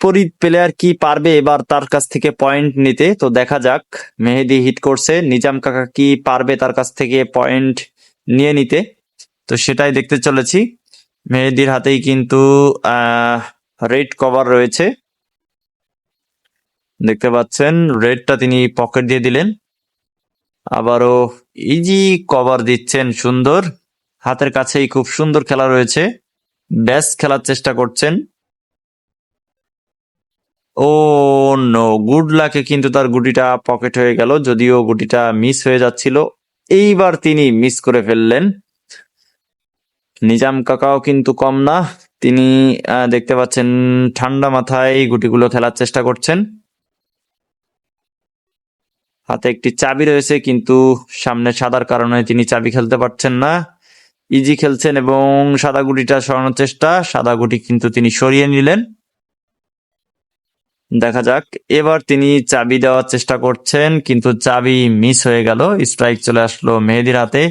বিপরীত প্লেয়ার কি পারবে এবার তার কাছ থেকে পয়েন্ট নিতে? তো দেখা যাক, মেহেদি হিট করছে। নিজাম কাকা কি পারবে তার কাছ থেকে পয়েন্ট নিয়ে নিতে? তো সেটাই দেখতে চলেছি। মেহেদির হাতেই কিন্তু রেড কভার রয়েছে। দেখতে পাচ্ছেন রেডটা তিনি পকেট দিয়ে দিলেন। আবারও ইজি কভার দিচ্ছেন সুন্দর। হাতের কাছেই খুব সুন্দর খেলা রয়েছে। ব্যাস খেলার চেষ্টা করছেন। ও নো গুড লাকে কিন্তু তার গুটিটা পকেট হয়ে গেল, যদিও গুটিটা মিস হয়ে যাচ্ছিল। এইবার তিনি মিস করে ফেললেন। নিজাম কাকাও কিন্তু কম না, তিনি দেখতে পাচ্ছেন ঠান্ডা মাথায় গুটিগুলো খেলার চেষ্টা করছেন। হাতে একটি চাবি রয়েছে, কিন্তু সামনে সাদার কারণে তিনি চাবি খেলতে পারছেন না। ইজি খেলছেন এবং সাদা গুটিটা সরানোর চেষ্টা, সাদা গুটি কিন্তু তিনি সরিয়ে নিলেন। দেখা যাক। এবার তিনি চাবি দেওয়ার চেষ্টা করছেন, কিন্তু চাবি মিস হয়ে গেল। স্ট্রাইক চলে আসলো মেহেদির হাতে।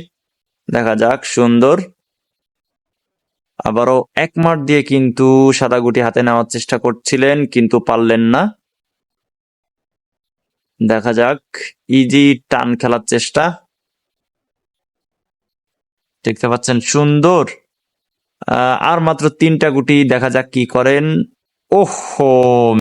দেখা যাক, সুন্দর। আবারও এক মাঠ দিয়ে কিন্তু সাদা গুটি হাতে নেওয়ার চেষ্টা করছিলেন, কিন্তু পারলেন না। দেখা যাক, ইজি টান খেলার চেষ্টা। দেখতে পাচ্ছেন, সুন্দর। আর মাত্র তিনটা গুটি, দেখা যাক কি করেন। ওহো!